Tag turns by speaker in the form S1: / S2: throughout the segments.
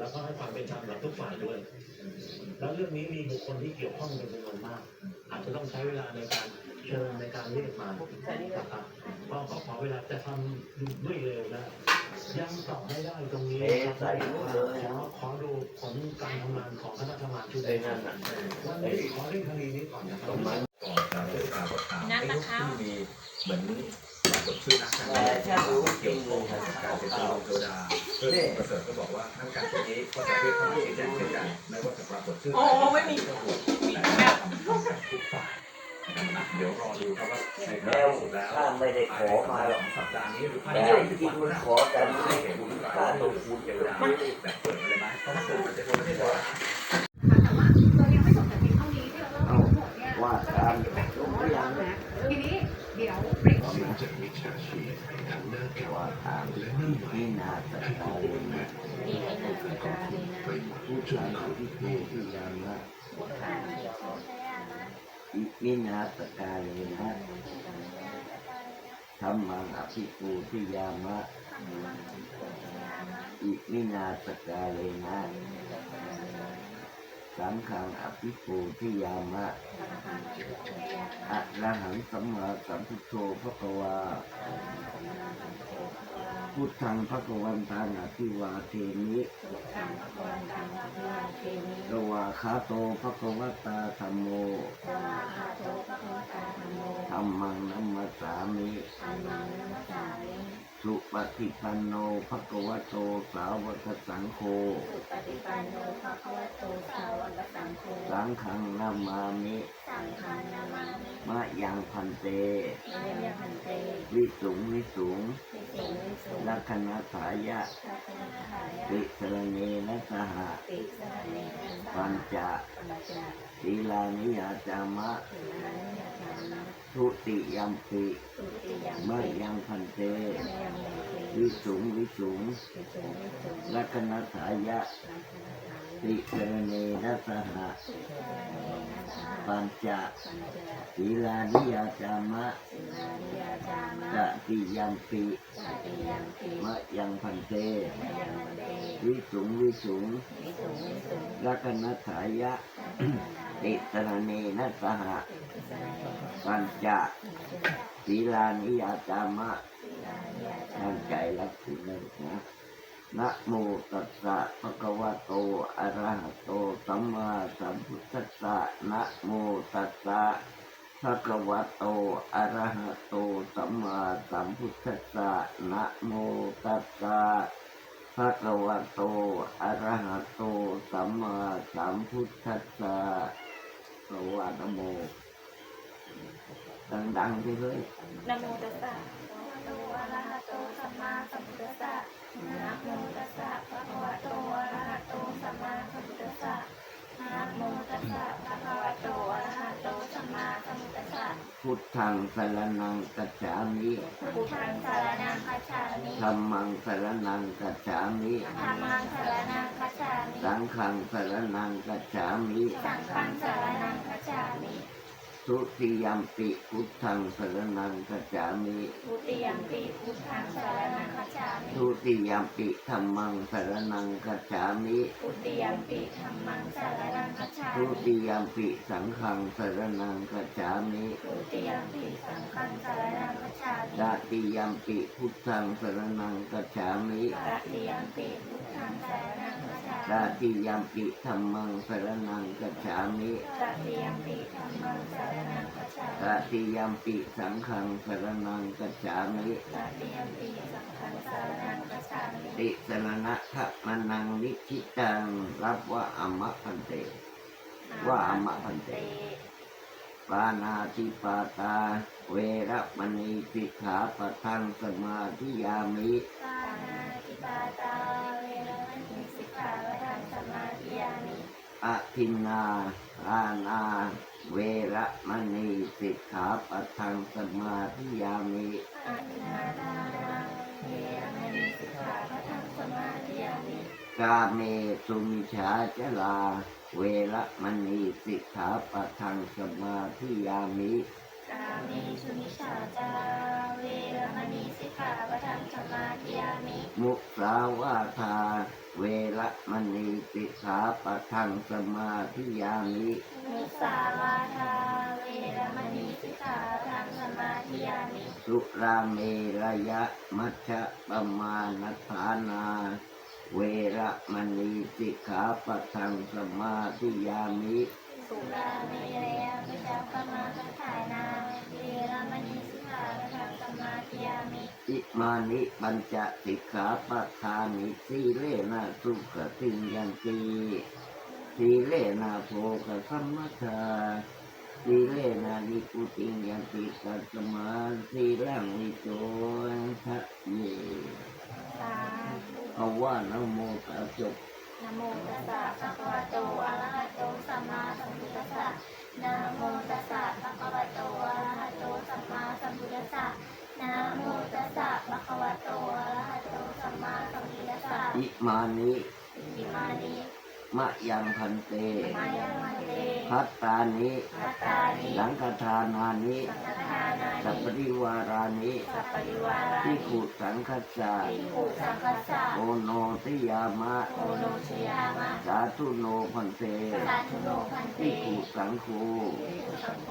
S1: แล้วก็ให้ความเป็นธรรมกับทุกฝ่ายด้วย แล้วเรื่องนี้มีบุคคลที่เกี่ยวข้องเป็นจำนวนมาก อาจจะต้องใช้เวลาในการเชิญในการเรียกมานะครับก็ขอขอเวลาจะทำด้วยเร็วนะยังตอบไม่ได้ตรงนี้นะครับขอขอดูผลการทำงานของคณะทำงานชุด
S2: ไอ้
S1: นี้
S2: นั่นน่ะ
S1: วันนี้ขอเรื่องคดีนี้ก่อนนะครับ
S2: ตรงนั้น
S3: ก่อนการเดินทางกับข่าวไอ้ลูกที่มีเหมือนปรากฏชื่อนักการ
S2: แต่ถ้ารู้จ
S3: เกี่
S2: ริ
S3: ยว
S2: ง
S3: ข้องกับการเป็นตัวเทวดาเพื่อนประเสริฐก็บอกว่าทั้งการตัวนี้ ก็จะเรียกเข้ามาชี้แจงเช่นกันไม่ว่าจะปรากฏชื่อ
S4: โอ้ไม่มี
S3: ก็ถูกแต่ทำร่วมกันทุกฝ่ายนะครับเดี๋ยวรอดูครับว่าในท้าย
S2: แล้ว
S3: ที่สุดแล้ว
S2: ข้าไม่ได้ขอมาหรอก
S3: สัปดาห์นี้หรือภาย
S2: แต่
S3: ใน
S2: ที่คุณขอกัน
S3: จะได้เห็นบุญการลงทุนเทวดาแบบเปิดอะไรไหมเพราะว่าเปิดมันจะคนไม่ได้บอก
S5: แต่ว่าเรายังไม่จบแต่เพียงเท่านี้ที่เราเริ่มทั้งหมดเนี่ย
S2: ว่าการลงยัง
S5: ทีนี้เดี๋ยวเบรก
S2: ว่าทา งนี่นาสกาเลนะผู้ชายที่ผู้ที่ยังนะอิมินาสกาเลนะธรรมังอภิปูที่ยามะอิมินาสกาเลนะสังฆังอภิปูที่ยามะอะระหังสัมมาสัมพุทโธพระกวา พุทธังพระกวันตังอภิวาเทมิกวาคาโตพระกวตาธรรมโมธรรมังนัมมัสสามิ สุปฏิปันโนพระกวโตสาวกสังโฆ
S6: ปฏิปันโนภะคะวะโตสาวกสังโฆ
S2: สังฆังนามามิ
S6: สังฆานามามิ
S2: มะยังพันเต
S6: เยยพันเต
S2: วิสุงวิสุง
S6: วิสิงวิสุ
S2: ลักขณาถายะ
S6: ทัตนาทายะ
S2: ติสรเนนะสหะ
S6: ติสรเนนัน
S2: ปัญจ
S6: ปัญจ
S2: ศีลานิยาจามะ
S6: ถึงนั้นยาธานะ
S2: ทุติยัมปิ
S6: สุติยัง
S2: มะยังพันเต
S6: เมยังเมเต
S2: วิสุงวิสุงลัคนาสายะติกรเนนัสหะปัญจศีลานิยจามะ
S6: ตะ
S2: ติยั
S6: งปิ
S2: มะยังพันเต วิสุงวิสุงลัคนาสายะติตระเนนัสหะปัญจศีลานิยจามะ ตั้งใจรับสิ่งนั้นนะนะโมตัสสะภะคะวะโต อะระหะโต สัมมาสัมพุทธัสสะนะโมตัสสะภะคะวะโต อะระหะโต สัมมาสัมพุทธัสสะนะโมตัสสะภะคะวะโต อะระหะโต สัมมาสัมพุทธัสสะภะคะวะนะโม ดังๆไปเลย
S6: นะโมตัสสะภะคะวะโตอะระหะโตสัมมาสัมพุทธัสสะนะโมตัสสะภะคะวะโตอะระหะโตสัมมาสัมพุทธัสสะนะโมตัสสะภะคะวะโตอะระหะโตสัมมาสัมพุทธัสสะ
S2: พุทธังสรนังกัจฉามิ
S6: พุทธังสารนังคัจฉามิ
S2: ธัมมังสรนังกัจฉามิ
S6: ธัมมังสารนังคัจฉามิ
S2: สังฆังสรนังกัจฉามิ
S6: สังฆังสารนังคัจฉามิ
S2: ทุติยมปิพุทธังสรนังกัจฉามิ
S6: ทุติยมปิพุทธังสารนังคัจฉามิ
S2: ทุติยมปิธัมมังสรนังกัจฉามิ
S6: ทุติยมปิธัมมังสารนังคัจฉา
S2: ทุ
S6: มิ
S2: ติยมปิสังฆังสรนังกัจฉามิ
S6: ทุติยมปิสังฆังสารนังคัจฉามิ
S2: ตติยมปิพุทธังสรนังกัจฉามิ
S6: ตติยมปิพุทธังสาร นังคัจฉา
S2: ต
S6: มิ
S2: ติยมปิธัมมังสรนังกัจฉามิ
S6: ตติยมปิธัมมังสารนังคัจฉา
S2: ต
S6: มิ
S2: ติยมปิสังฆังสรนังกัจฉามิ
S6: ตติยมปิสังฆังสารนังคัจฉามิ
S2: ติสรณะทะมนังนิชิตังรับว่าอมะพันเตว่าอมะพันเตปานาติปาตา เวระมณีสิกขาปะทังสมาธิยามิ
S6: ปานาติปาตาเวรมณีสิกขาวะทังสมาธิยามิ
S2: อภินนาอานาเวระมณีสิกขาปัทังสมาธิยามิ
S6: อาทินาทานาเวระมณีสิกขาปัทังสมาธิยามิ
S2: กาเมสุมิชาจลา เวระมณีสิกขาปัทังสมาธิยามิ
S6: กาเมสุมิชาจาราเวรมณีสิกขขาปะทังสมาธิยามิ
S2: มุสาวาทา เวระมณีสิกขาปะทังสมาธิยามิ
S6: มุสาวาทาเวรมณีสิกขาปะทังสมาธิยามิ
S2: สุราเมระยะมัชฌะปมาณฐานา เวระมณีสิกขาปะทังสมาธิยามิ
S6: สุราเมรยะพุทธปมาส ยามิ
S2: อิมานิปัญจสิกขาปะทานิสีเลนะสุขติยันติสีเลนะโภคสัมมัทธาสีเลนะนิพุติยันติกัสมาสีลังนิโจทะเย
S6: สาธุ
S2: เอาว่านะโมตัสสะ
S6: นะโมตัสสะภะคะวะโตอะระหะโตสัมมาสัมพุทธัสสะนะโมตัสสะภะคะวะโตอะระหะโตสัมมาสัมพุทธัสสะ นะโมตัสสะภะคะวะโตอะระหะโตสัมมาสัมพุทธัสสะ
S2: อิมานิ
S6: อิมานิ
S2: มะยังพันเต
S6: มายังมันเต
S2: พัตตานิ
S6: พัตตานิ
S2: สังฆทานานิ
S6: สังฆทานา
S2: สัพ
S6: นิ
S2: ปริวารานิ
S6: สัพปริวารา
S2: ที่
S6: นิ
S2: ขุสังฆจา
S6: ภิกขุสังฆัสสะ
S2: โอโนติยามะ
S6: โอโนชยามะ
S2: สาธุโนพันเต
S6: สาธุโนพันเต
S2: ที่ขุสังโฆ
S6: ภิกขุสังโฆ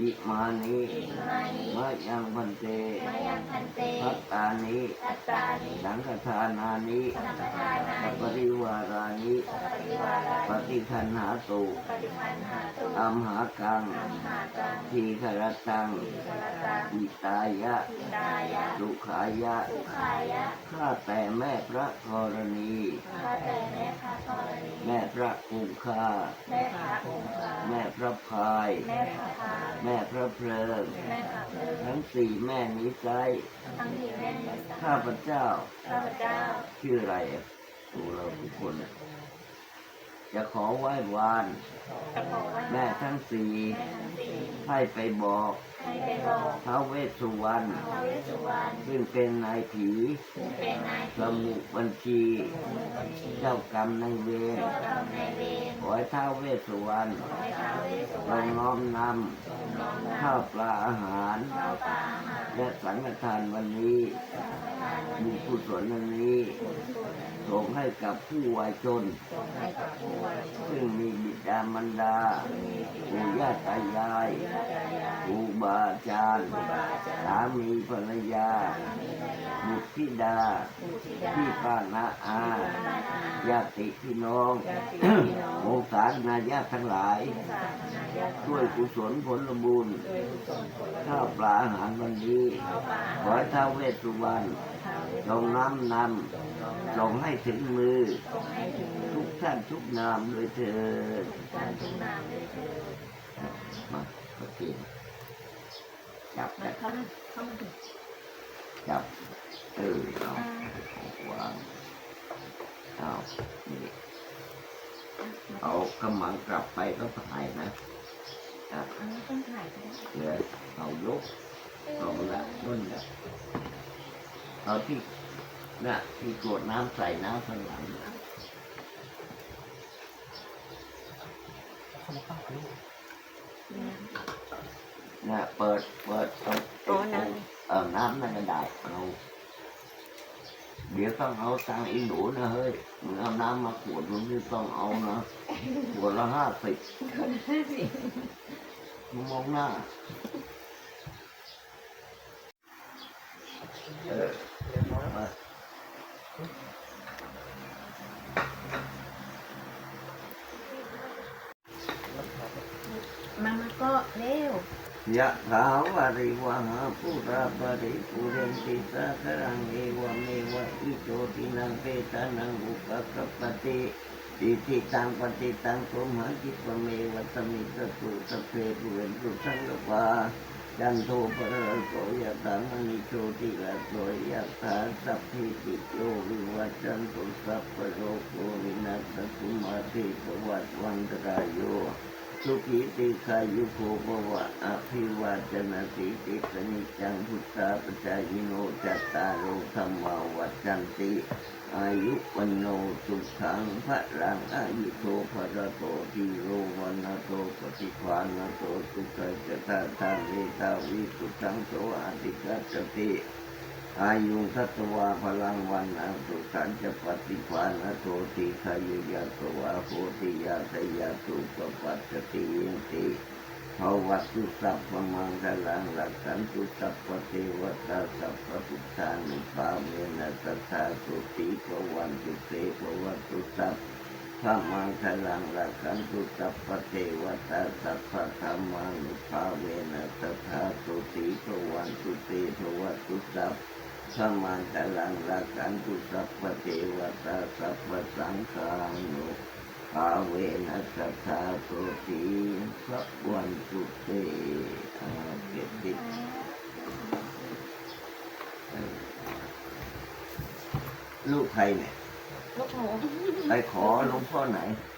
S2: อิมานิ
S6: อิมานิ
S2: มะยังพันเต
S6: มายังพันเต
S2: พัตตานิ
S6: ตัตตานิ
S2: สังฆทานานิ
S6: สังฆทานา
S2: สัพป
S6: นิ
S2: ริวารานิ
S6: สัพ ปริวารา
S2: ป
S6: นิ
S2: ฏิคันหาตุ
S6: ปฏิปันหาตุ
S2: อัมหากัง
S6: อัมหากัง
S2: ทีขรตัง
S6: อิสรตัง
S2: อิตายะ
S6: อิตายะ
S2: สุขายะ
S6: สุขายะ
S2: ข้าแต่แม่พระธรณี
S6: ข้าแต่แม่พระธรณี
S2: แม่พระอุคา
S6: แม่พระองค์า
S2: แม่พระพาย
S6: แม่พระพา
S2: แม่พระเพลิง
S6: แม่พระเพลิง
S2: ทั้งสี่แม่นี้ใจ
S6: ทั้งที่แม่นิสา
S2: ข้าพเจ้า
S6: ข้าพเจ้า
S2: ชื่ออะไรอะดูเราทุกคนน่ะ จะขอไหว้วาน
S6: จะขอว่า
S2: แม่ทั้งสี่
S6: แม่ทั้งสี่
S2: ให้ไปบอก
S6: ให้ไปบอก
S2: ท้าวเวสสุวรรณ
S6: ท้าวเวสสุวรรณ
S2: ซึ่งเป็นนายผี
S6: ซึ่งเป็นนาย
S2: สมุกบัญชี
S6: บัญชี
S2: เจ้ากรรมนายเวร
S6: เจ้ากรรมนายเวร
S2: ขอให้ท้าวเวสสุวรรณ
S6: ขอให้ท้าวเวสสุ
S2: ล
S6: วรรงณ
S2: น้อมน
S6: น้อมำนำ
S2: ข้าวปลาอาหาร
S6: ข้าวปลาอาหาร
S2: และสังฆทานวันนี้
S6: สังฆทานวัน
S2: บุญ
S6: นี้
S2: กุศลอันนี้
S6: บุญกุศล
S2: ส่งให้กับผู้วายชน
S6: ส่งให้กับผู้วายชน
S2: ซึ่งมีบิดามารดาปู่ย่าตายาย
S6: ญาติยาย
S2: ครูบาอาจารย์
S6: ครูบาอาจารย์
S2: สามีภรรยา
S6: มีภรรยา
S2: บุตรธิดา
S6: บุตรธิดา
S2: พี่ป้านาอา
S6: ป้านา
S2: ญาติพี่น้อง
S6: ญาติพี่น้อง
S2: วงศาคณาญาติทั้งหลาย
S6: สาธารณญาติ
S2: ด้วยกุศลผลบุญ
S6: ด้วยกุศลผล
S2: ข้าวปลาอาหารวันนี้
S6: ข้าวปลา
S2: ขอให้ท้าวเวสสุวรรณ
S6: ท้าวเวส
S2: จงน้ำนำ ส่งให้ถึงมือ
S6: งให้ถึงมือ
S2: ทุกท่านทุกนามโดยเถิด
S6: การทุกนามด้วยเถิด
S2: มาโอเคจับ
S6: นะ
S2: กัน
S6: คะเข้ามาถึง
S2: จับเออเอาวางเอานี่เอากำมังกลับไปก็ถ่ายนะอะ
S6: อันนี้ต้องถ่ายก็ได้
S2: เหลือเอายกเอาละนุ่นละเอาที่ น่ะที่กรวดน้ำใส่น้ำข้างหลังน่ะน่ะเปิดเปิดตรง
S6: โอ้น้
S2: เออน้ำนั่นก็ได้เอาเดี๋ยวต้องเอาตังค์อีหนูนะเฮ้ยมึงเอาน้ำมาขวดมึงไม่ต้องเอานะขวดละห้าสิบมึงมองหน้า เออมาำ
S6: มามาก็เร็ว ยะ
S2: ถาวาริวหาปุราปริปุเรนติสาครังเอวเมวะอิโจตินังเปตานังอุปกปปติอิทิตังปฏิตังตุมหาจิปเมวะสมิสตุสเพปุเรนตุสังกปาจันโทปะระโสยะถามณิโชติระโสยะถาสัพพิติโยวิวัจจันตุสัพพโรโควินัสตุมาติปวัตวันตรายโย สุขีติขายุโกภวะอภิวาจนาสิติสนิจังพุทธาปจายโนจัตตารโอธรรมาวัจจันติ อายุวันโนสุขังพระรังอายุโตภระโตทีโรวันโตปฏิภาณโตสุขัยจะตาทาเมตาวิสุทังโสอติกัจติ อายุทัตวาพลังวันอันสุขันจะปฏิภาณโทติขายุยาตวาโหติยาตยาตุปปัจจติยินติภวัตุสัพพมังคลังรักขันตุสัพพเทวตาสัพพพุทธานุภาเวนะตถาตุติภวันตุเตภวัตุสัพพมังคลังรักขันตุสัพพเทวตาสัพพธรรมานุภาเวนะตถาตุติภวันตุเตภวัตุสัพ สมาจารังรักขันตุสัพพเทวตาสัพพสังฆานุภาเวนัสสาโสติสัพวันตุเตอาเกติลูกใครเนี่ย
S6: ลูกหนู
S2: ไปขอหลวงพ่อไหน
S6: ห